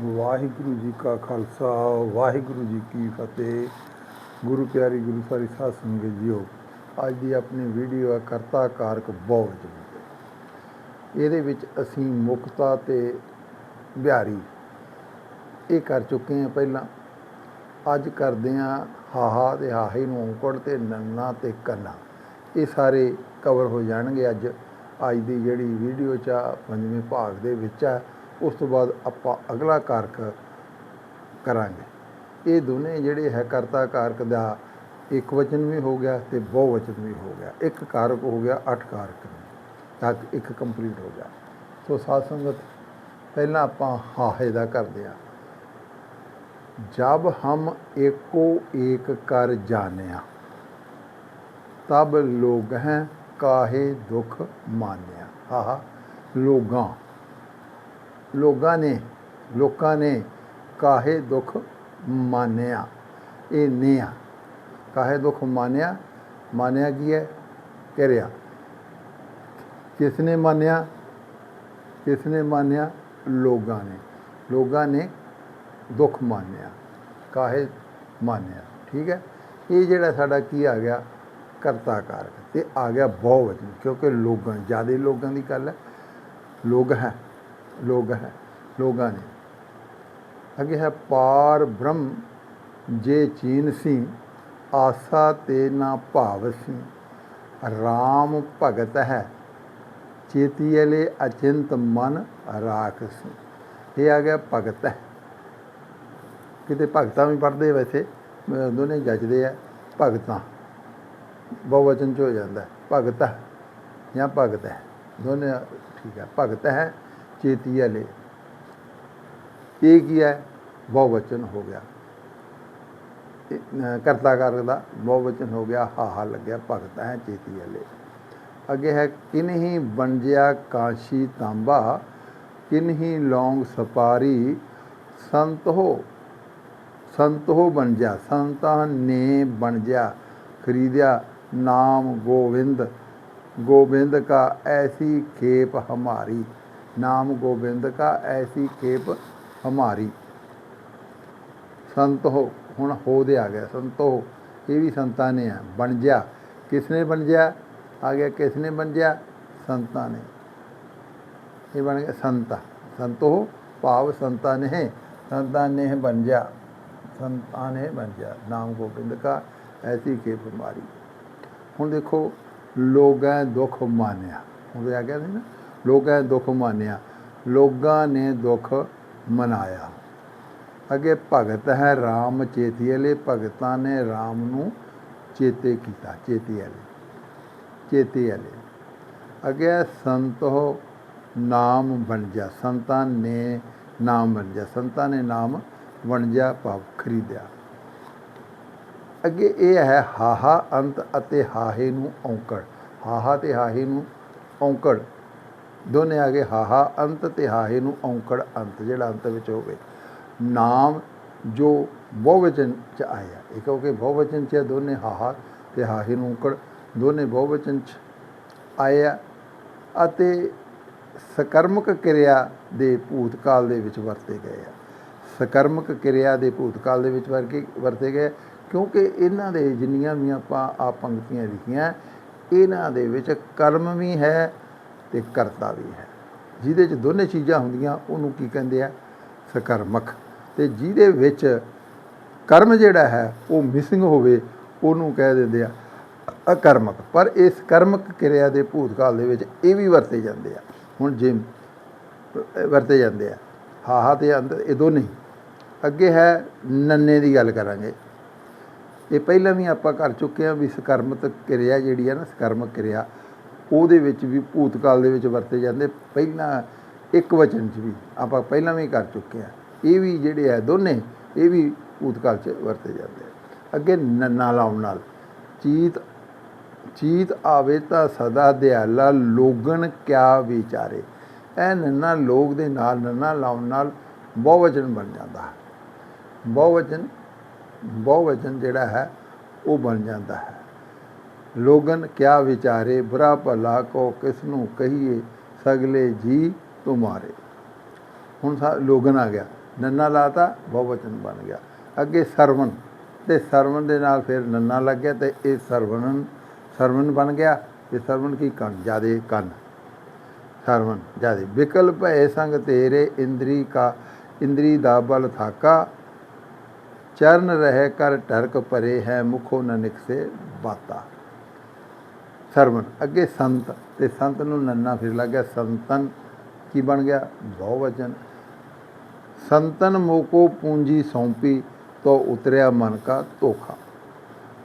ਵਾਹਿਗੁਰੂ ਜੀ ਕਾ ਖਾਲਸਾ ਵਾਹਿਗੁਰੂ ਜੀ ਕੀ ਫਤਿਹ। ਗੁਰੂ ਪਿਆਰੀ ਗੁਰੂ ਸਾਰੀ ਸਾਧ ਸੰਗਤ ਜੀਓ ਅੱਜ ਦੀ ਆਪਣੀ ਵੀਡੀਓ ਹੈ ਕਰਤਾ ਕਾਰਕ ਬਹੁਤ ਜ਼ਰੂਰੀ ਇਹਦੇ ਵਿੱਚ ਅਸੀਂ ਮੁਕਤਾ ਤੇ ਬਿਹਾਰੀ ਇਹ ਕਰ ਚੁੱਕੇ ਹਾਂ ਪਹਿਲਾਂ। ਅੱਜ ਕਰਦੇ ਹਾਂ ਹਾਹਾ ਤੇ ਹਾਹੇ ਨੂੰ ਔਂਕੜ ਤੇ ਨੰਨਾ ਤੇ ਕੰਨਾ। ਇਹ ਸਾਰੇ ਕਵਰ ਹੋ ਜਾਣਗੇ ਅੱਜ। ਅੱਜ ਦੀ ਜਿਹੜੀ ਵੀਡੀਓ ਚ ਆ, ਪੰਜਵੇਂ ਭਾਗ ਦੇ ਵਿੱਚ ਆ ਉਸ ਤੋਂ ਬਾਅਦ ਆਪਾਂ ਅਗਲਾ ਕਾਰਕ ਕਰਾਂਗੇ। ਇਹ ਦੋਨੇ ਜਿਹੜੇ ਹੈ ਕਰਤਾ ਕਾਰਕ ਦਾ ਇੱਕ ਵਚਨ ਵੀ ਹੋ ਗਿਆ ਤੇ ਬਹੁ ਵਚਨ ਵੀ ਹੋ ਗਿਆ। ਇੱਕ ਕਾਰਕ ਹੋ ਗਿਆ, ਅੱਠ ਕਾਰਕ ਤਾਂ ਇੱਕ ਕੰਪਲੀਟ ਹੋ ਗਿਆ। ਸੋ ਸਾਧ ਸੰਗਤ, ਪਹਿਲਾਂ ਆਪਾਂ ਹਾਹੇ ਦਾ ਕਰਦੇ ਆ ਜਬ ਹਮ ਏਕੋ ਏਕ ਕਰ ਜਾਣਿਆ, ਤਬ ਲੋਗ ਹੈ ਕਾਹੇ ਦੁਖ ਮਾਨਿਆ। ਆਹ ਲੋਗਾ। ਲੋਕਾਂ ਨੇ ਲੋਕਾਂ ਨੇ ਕਾਹੇ ਦੁੱਖ ਮਾਨਿਆ? ਇਹ ਨਿਆ ਕਾਹੇ ਦੁੱਖ ਮਾਨਿਆ? ਮਾਨਿਆ ਕੀ ਹੈ? ਕਰਿਆ ਕਿਸ ਨੇ ਮਾਨਿਆ? ਕਿਸ ਨੇ ਮਾਨਿਆ? ਲੋਕਾਂ ਨੇ। ਲੋਕਾਂ ਨੇ ਦੁੱਖ ਮਾਨਿਆ। ਕਾਹੇ ਮਾਨਿਆ? ਠੀਕ ਹੈ? ਇਹ ਜਿਹੜਾ ਸਾਡਾ ਕੀ ਆ ਗਿਆ? ਕਰਤਾ ਕਾਰਕ ਤੇ ਆ ਗਿਆ ਬਹੁ ਵਚਨ ਕਿਉਂਕਿ ਲੋਕਾਂ ਜਿਆਦੇ ਲੋਕਾਂ ਦੀ ਗੱਲ ਹੈ। ਲੋਕ ਹੈ। ਲੋਗ ਹੈ ਲੋਕਾਂ ਨੇ। ਅੱਗੇ ਹੈ, ਪਾਰ ਬ੍ਰਹਮ ਜੇ ਚੀਨ ਸੀ, ਆਸਾ ਤੇ ਨਾ ਭਾਵ ਸੀ। RAM ਭਗਤ ਹੈ ਚੇਤੀਲੇ ਅਚਿੰਤ ਮਨ ਰਾਖ ਸੀ। ਇਹ ਆ ਗਿਆ ਭਗਤ ਹੈ। ਕਿਤੇ ਭਗਤਾਂ ਵੀ ਪੜ੍ਹਦੇ ਵੈਸੇ ਦੋਨੇ ਜੱਜਦੇ ਆ, ਭਗਤਾਂ। ਬਹੁਵਚਨ ਚ ਹੋ ਜਾਂਦਾ, ਭਗਤ ਜਾਂ ਭਗਤ ਹੈ। ਦੋਨੇ ਠੀਕ ਹੈ, ਭਗਤ ਹੈ चेतिया ले एक ही है बहुवचन ਹੋ ਗਿਆ। ਕਰਤਾ ਕਾਰਕ ਦਾ ਬਹੁਵਚਨ ਹੋ ਗਿਆ ਹਾਹਾ ਲੱਗਿਆ, ਭਗਤ ਹੈ ਚੇਤੀ ਹਲੇ ਅੱਗੇ ਹੈ ਕਿਨਹੀ ਬਣਜਿਆ ਕਾਸ਼ੀ ਤਾਂਬਾ ਕਿਨਹੀ ਲੌਂਗ ਸਪਾਰੀ, ਸੰਤ ਹੋ ਸੰਤ ਹੋ ਬਣਜਿਆ ਸੰਤਾਂ ਨੇ ਬਣਜਿਆ ਖਰੀਦਿਆ ਨਾਮ ਗੋਵਿੰਦ ਗੋਬਿੰਦ ਕਾ ਐਸੀ ਖੇਪ ਹਮਾਰੀ। ਨਾਮ ਗੋਬਿੰਦ ਕਾ ਐਸੀ ਖੇਪ ਹਮਾਰੀ। ਸੰਤ ਹੋ ਹੁਣ ਹੋ ਦੇ ਆ ਗਿਆ। ਸੰਤੋ ਇਹ ਵੀ ਸੰਤਾਂ ਨੇ ਆ। ਬਣ ਗਿਆ ਕਿਸਨੇ ਬਣ ਗਿਆ ਆ ਗਿਆ ਕਿਸਨੇ ਬਣ ਗਿਆ ਸੰਤਾਂ ਨੇ। ਇਹ ਬਣ ਗਿਆ ਸੰਤਾ। ਸੰਤੋ ਭਾਵ ਸੰਤਾਂ ਨੇ। ਸੰਤਾਂ ਨੇ ਬਣ ਗਿਆ ਸੰਤਾਂ ਨੇ ਬਣ ਗਿਆ ਨਾਮ ਗੋਬਿੰਦ ਕਾ ਐਸੀ ਕੇ ਬਿਮਾਰੀ ਹੁਣ ਦੇਖੋ, ਲੋਗਾਂ ਦੁੱਖ ਮਾਨਿਆ। ਹੁਣ ਆ ਗਿਆ ਨਾ। ਲੋਕਾਂ ਨੇ ਦੁੱਖ ਮਾਨਿਆ, ਲੋਕਾਂ ਨੇ ਦੁੱਖ ਮਨਾਇਆ। ਅੱਗੇ ਭਗਤ ਹੈ RAM ਚੇਤੀਲੇ ਭਗਤਾਂ ਨੇ RAM ਨੂੰ ਚੇਤੇ ਕੀਤਾ ਚੇਤੀਲੇ ਚੇਤੀਲੇ ਅੱਗੇ ਸੰਤ ਹੋ ਨਾਮ ਬਣ ਜਾ, ਸੰਤਾਂ ਨੇ ਨਾਮ ਬਣ ਜਾ, ਸੰਤਾਂ ਨੇ ਨਾਮ ਵਣਜਾ ਭਾਵ ਖਰੀਦਿਆ। ਅੱਗੇ ਇਹ ਹੈ ਹਾਹਾ ਅੰਤ ਅਤੇ ਹਾਹੇ ਨੂੰ ਔਂਕੜ, ਹਾਹਾ ਤੇ ਹਾਹੇ ਨੂੰ ਔਂਕੜ। ਦੋਨੇ ਆ ਗਏ, ਹਾਹਾ ਅੰਤ ਤੇ ਹਾਹੇ ਨੂੰ ਔਂਕੜ ਅੰਤ, ਜਿਹੜਾ ਅੰਤ ਵਿੱਚ ਹੋਵੇ। ਨਾਮ ਜੋ ਬਹੁਵਚਨ ਚ ਆਇਆ, ਇਹ ਕਿਉਂਕਿ ਬਹੁਵਚਨ ਚ ਦੋਨੇ ਹਾਹਾ ਤੇ ਹਾਹੇ ਨੂੰ ਔਂਕੜ, ਦੋਨੇ ਬਹੁਵਚਨ ਚ ਆਇਆ ਅਤੇ ਸਕਰਮਕ ਕਿਰਿਆ ਦੇ ਭੂਤਕਾਲ ਦੇ ਵਿੱਚ ਵਰਤੇ ਗਏ ਆ। ਸਕਰਮਕ ਕਿਰਿਆ ਦੇ ਭੂਤਕਾਲ ਦੇ ਵਿੱਚ ਵਰਕੇ ਵਰਤੇ ਗਏ ਕਿਉਂਕਿ ਇਹਨਾਂ ਦੇ ਜਿੰਨੀਆਂ ਵੀ ਆਪਾਂ ਆ ਪੰਕਤੀਆਂ ਲਿਖੀਆਂ, ਇਹਨਾਂ ਦੇ ਵਿੱਚ ਕਰਮ ਵੀ ਹੈ ਤੇ ਕਰਤਾ ਵੀ ਹੈ। ਜਿਹਦੇ 'ਚ ਦੋਨੇ ਚੀਜ਼ਾਂ ਹੁੰਦੀਆਂ, ਉਹਨੂੰ ਕੀ ਕਹਿੰਦੇ ਆ? ਸਕਰਮਕ। ਤੇ ਜਿਹਦੇ ਵਿੱਚ ਕਰਮ ਜਿਹੜਾ ਹੈ, ਉਹ ਮਿਸਿੰਗ ਹੋਵੇ, ਉਹਨੂੰ ਕਹਿ ਦਿੰਦੇ ਆ ਅਕਰਮਕ। ਪਰ ਇਸ ਕਰਮਕ ਕਿਰਿਆ ਦੇ ਭੂਤਕਾਲ ਦੇ ਵਿੱਚ ਇਹ ਵੀ ਵਰਤੇ ਜਾਂਦੇ ਆ। ਹੁਣ ਜੇ ਵਰਤੇ ਜਾਂਦੇ ਆ, ਹਾਹਾ ਤੇ ਅੰਦਰ ਇਹ ਦੋਨੇ। ਹੀ। ਅੱਗੇ ਹੈ ਨੰਨੇ ਦੀ ਗੱਲ ਕਰਾਂਗੇ। ਇਹ ਪਹਿਲਾਂ ਵੀ ਆਪਾਂ ਕਰ ਚੁੱਕੇ ਹਾਂ ਵੀ ਸਕਰਮਤ ਕਿਰਿਆ ਜਿਹੜੀ ਆ ਨਾ, ਸਕਰਮਕ ਕਿਰਿਆ ਉਹਦੇ ਵਿੱਚ ਵੀ ਭੂਤਕਾਲ ਦੇ ਵਿੱਚ ਵਰਤੇ ਜਾਂਦੇ, ਪਹਿਲਾਂ ਇੱਕ ਵਚਨ 'ਚ ਵੀ ਆਪਾਂ ਪਹਿਲਾਂ ਵੀ ਕਰ ਚੁੱਕੇ ਹਾਂ ਇਹ ਵੀ ਜਿਹੜੇ ਆ ਦੋਨੇ, ਇਹ ਵੀ ਭੂਤਕਾਲ 'ਚ ਵਰਤੇ ਜਾਂਦੇ ਆ। ਅੱਗੇ ਨੰਨਾ ਲਾਉਣ ਨਾਲ, ਚੀਤ ਚੀਤ ਆਵੇ ਤਾਂ ਸਦਾ ਦਿਆਲਾ, ਲੋਗਣ ਕਿਆ ਵਿਚਾਰੇ। ਇਹ ਨੰਨਾ ਲੋਕ ਦੇ ਨਾਲ, ਨੰਨਾ ਲਾਉਣ ਨਾਲ ਬਹੁਵਚਨ ਬਣ ਜਾਂਦਾ। ਹੈ ਬਹੁਵਚਨ ਬਹੁਵਚਨ ਜਿਹੜਾ ਹੈ, ਉਹ ਬਣ ਜਾਂਦਾ ਹੈ। ਲੋਗਨ, ਕਿਆ ਵਿਚਾਰੇ, ਬੁਰਾ ਭਲਾ ਕੋ ਕਿਸ ਨੂੰ ਕਹੀਏ, ਸਗਲੇ ਜੀ ਤੁਮਾਰੇ। ਹੁਣ ਸਾ, ਲੋਗਨ ਆ ਗਿਆ। ਨੰਨਾ ਲਾਤਾ, ਬਹੁਵਚਨ ਬਣ ਗਿਆ। ਅੱਗੇ ਸਰਵਨ ਤੇ ਸਰਵਨ ਦੇ ਨਾਲ ਫਿਰ ਨੰਨਾ ਲੱਗ ਗਿਆ, ਤੇ ਇਹ ਸਰਵਣਨ ਸਰਵਨ ਬਣ ਗਿਆ। ਤੇ ਸਰਵਨ ਕੀ ਕੰਨ ਜਿਆਦੇ ਕੰਨ ਸਰਵਨ ਜਿਆਦੇ ਵਿਕਲ ਭੈ ਸੰਗ ਤੇਰੇ, ਇੰਦਰੀ ਕਾ, ਇੰਦਰੀ ਦਾ ਬਲ ਥਾਕਾ। ਚਰਨ ਰਹਿ ਕਰ ਟਰਕ ਪਰੇ ਹੈ, ਮੁਖੋ ਨਨਿਕ ਸੇ ਬਾਤਾ। ਸਰਵਣ ਅੱਗੇ ਸੰਤ, ਤੇ ਸੰਤ ਨੂੰ ਨੰਨਾ ਫਿਰ ਲੱਗ ਗਿਆ ਸੰਤਨ। ਕੀ ਬਣ ਗਿਆ? ਬਹੁਵਚਨ ਸੰਤਨ ਮੋਕੋ ਪੂੰਜੀ ਸੌਂਪੀ, ਤੋ ਉਤਰਿਆ ਮਨ ਕਾ ਧੋਖਾ।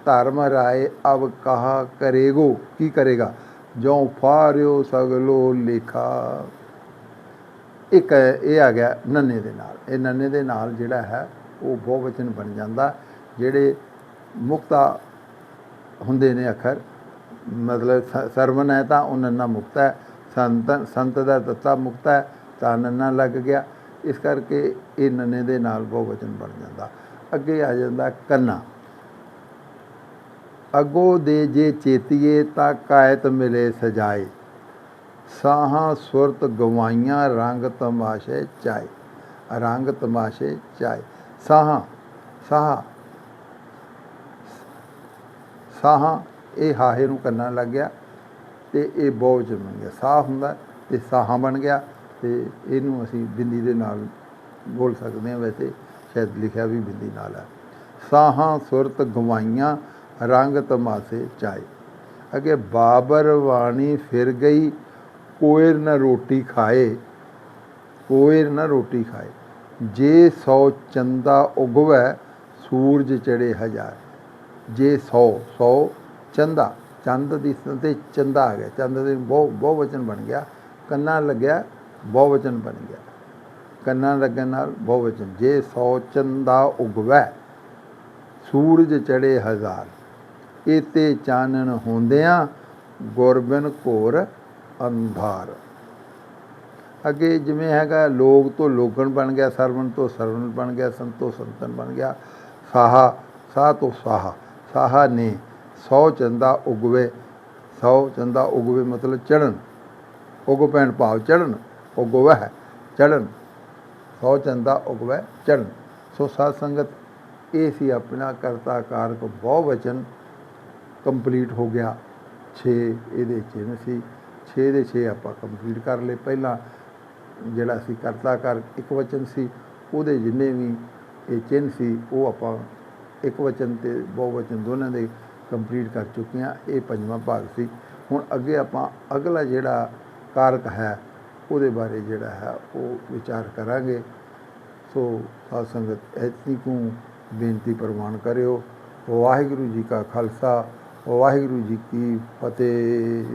ਧਰਮ ਰਾਏ ਅਬ ਕਹਾ ਕਰੇਗੋ। ਕੀ ਕਰੇਗਾ? ਜੋ ਫਾਰਿਓ ਸਗਲੋ ਲੇਖਾ। ਇੱਕ ਇਹ ਆ ਗਿਆ ਨੰਨੇ ਦੇ ਨਾਲ। ਇਹ ਨੰਨੇ ਦੇ ਨਾਲ ਜਿਹੜਾ ਹੈ, ਉਹ ਬਹੁਵਚਨ ਬਣ ਜਾਂਦਾ। ਜਿਹੜੇ ਮੁਕਤਾ ਹੁੰਦੇ ਨੇ ਅੱਖਰ ਮਤਲਬ ਸ- ਸਰਵਨ ਹੈ ਤਾਂ ਉਹ ਨੰਨਾ ਮੁਕਤ ਹੈ, ਸੰਤ ਸੰਤ ਦਾ ਤੱਤਾ ਮੁਕਤ ਹੈ, ਤਾਂ ਨੰਨਾ ਲੱਗ ਗਿਆ। ਇਸ ਕਰਕੇ ਇਹ ਨੰਨੇ ਦੇ ਨਾਲ ਬਹੁਵਚਨ ਬਣ ਜਾਂਦਾ। ਅੱਗੇ ਆ ਜਾਂਦਾ ਕੰਨਾ। ਅਗੋ ਦੇ ਜੇ ਚੇਤੀਏ ਤਾਂ ਕਾਇਤ ਮਿਲੇ ਸਜਾਏ। ਸਾਹਾਂ ਸੁਰਤ ਗਵਾਈਆਂ ਰੰਗ ਤਮਾਸ਼ੇ ਚਾਏ। ਰੰਗ ਤਮਾਸ਼ੇ ਚਾਏ। ਸਾਹਾਂ, ਸਾਹ, ਸਾਹਾਂ ਇਹ ਹਾਹੇ ਨੂੰ ਕੰਨਾਂ ਲੱਗ ਗਿਆ ਤੇ ਇਹ ਬਹੁਤ ਬਣ ਗਿਆ, ਸਾਹ ਹੁੰਦਾ ਤੇ ਸਾਹਾਂ ਬਣ ਗਿਆ ਤੇ ਇਹਨੂੰ ਅਸੀਂ ਬਿੰਦੀ ਦੇ ਨਾਲ ਬੋਲ ਸਕਦੇ ਹਾਂ, ਵੈਸੇ ਸ਼ਾਇਦ ਲਿਖਿਆ ਵੀ ਬਿੰਦੀ ਨਾਲ ਹੈ। ਸਾਹਾਂ ਸੁਰਤ ਗਵਾਈਆਂ, ਰੰਗ ਤਮਾਸੇ ਚਾਏ। ਅਗੇ ਬਾਬਰ ਵਾਣੀ ਫਿਰ ਗਈ, ਕੋਇਰ ਨਾ ਰੋਟੀ ਖਾਏ, ਕੋਇਰ ਨਾ ਰੋਟੀ ਖਾਏ। ਜੇ ਸੌ ਚੰਦਾ ਉਗਵੈ, ਸੂਰਜ ਚੜੇ ਹਜ਼ਾਰ। ਜੇ ਸੌ ਸੌ ਚੰਦਾ, ਚੰਦ ਦੀ ਸਥਾਨ ਤੇ ਚੰਦਾ ਆ ਗਿਆ। ਚੰਦ ਦੇ ਬਹੁ ਬਹੁਵਚਨ ਬਣ ਗਿਆ। ਕੰਨਾ ਲੱਗਿਆ ਬਹੁਵਚਨ ਬਣ ਗਿਆ। ਕੰਨਾ ਲੱਗਣ ਨਾਲ ਬਹੁਵਚਨ ਜੇ ਸੌ ਚੰਦਾ ਉਗਵੈ, ਸੂਰਜ ਚੜੇ ਹਜ਼ਾਰ। ਇਤੇ ਚਾਨਣ ਹੁੰਦਿਆਂ ਗੁਰਬਿਨ ਘੋਰ ਅੰਧਾਰ। ਅੱਗੇ ਜਿਵੇਂ ਹੈਗਾ, ਲੋਕ ਤੋਂ ਲੋਕਣ ਬਣ ਗਿਆ, ਸਰਵਣ ਤੋਂ ਸਰਵਣ ਬਣ ਗਿਆ, ਸੰਤੋ ਸੰਤਨ ਬਣ ਗਿਆ। ਸਾਹਾ, ਸਾਹ ਤੋਂ ਸਾਹਾ। ਸਾਹਾ ਨੇ ਸੌ ਚੰਦਾ ਉਗਵੇ, ਸੌ ਚੰਦਾ ਉਗਵੇ ਮਤਲਬ ਚੜਨ ਉਗ ਪੈਣ ਭਾਵ ਚੜਨ ਉਗਵੈ ਚੜਨ ਸੌ ਚੰਦਾ ਉਗਵੈ ਚੜਨ ਸੋ ਸਾਧ ਸੰਗਤ, ਇਹ ਸੀ ਆਪਣਾ ਕਰਤਾ ਕਾਰਕ ਬਹੁ ਵਚਨ। ਕੰਪਲੀਟ ਹੋ ਗਿਆ। 6 ਇਹਦੇ ਚਿੰਨ੍ਹ ਸੀ। 6 ਦੇ 6 ਆਪਾਂ ਕੰਪਲੀਟ ਕਰ ਲਏ। ਪਹਿਲਾਂ ਜਿਹੜਾ ਸੀ ਕਰਤਾ ਕਰ ਇੱਕ ਵਚਨ ਸੀ, ਉਹਦੇ ਜਿੰਨੇ ਵੀ ਇਹ ਚਿੰਨ੍ਹ ਸੀ, ਉਹ ਆਪਾਂ ਇੱਕ ਵਚਨ ਤੇ ਬਹੁ ਵਚਨ ਦੋਨਾਂ ਦੇ ਕੰਪਲੀਟ ਕਰ ਚੁੱਕੇ ਹਾਂ, ਇਹ ਪੰਜਵਾਂ ਭਾਗ ਸੀ। ਹੁਣ ਅੱਗੇ ਆਪਾਂ ਅਗਲਾ ਜਿਹੜਾ ਕਾਰਕ ਹੈ, ਉਹਦੇ ਬਾਰੇ ਜਿਹੜਾ ਹੈ, ਉਹ ਵਿਚਾਰ ਕਰਾਂਗੇ। ਸੋ ਸਾਧ ਸੰਗਤ ਐਤਨੀ ਕੁ ਬੇਨਤੀ ਪ੍ਰਵਾਨ ਕਰਿਓ। ਵਾਹਿਗੁਰੂ ਜੀ ਕਾ ਖਾਲਸਾ, ਵਾਹਿਗੁਰੂ ਜੀ ਕੀ ਫਤਿਹ।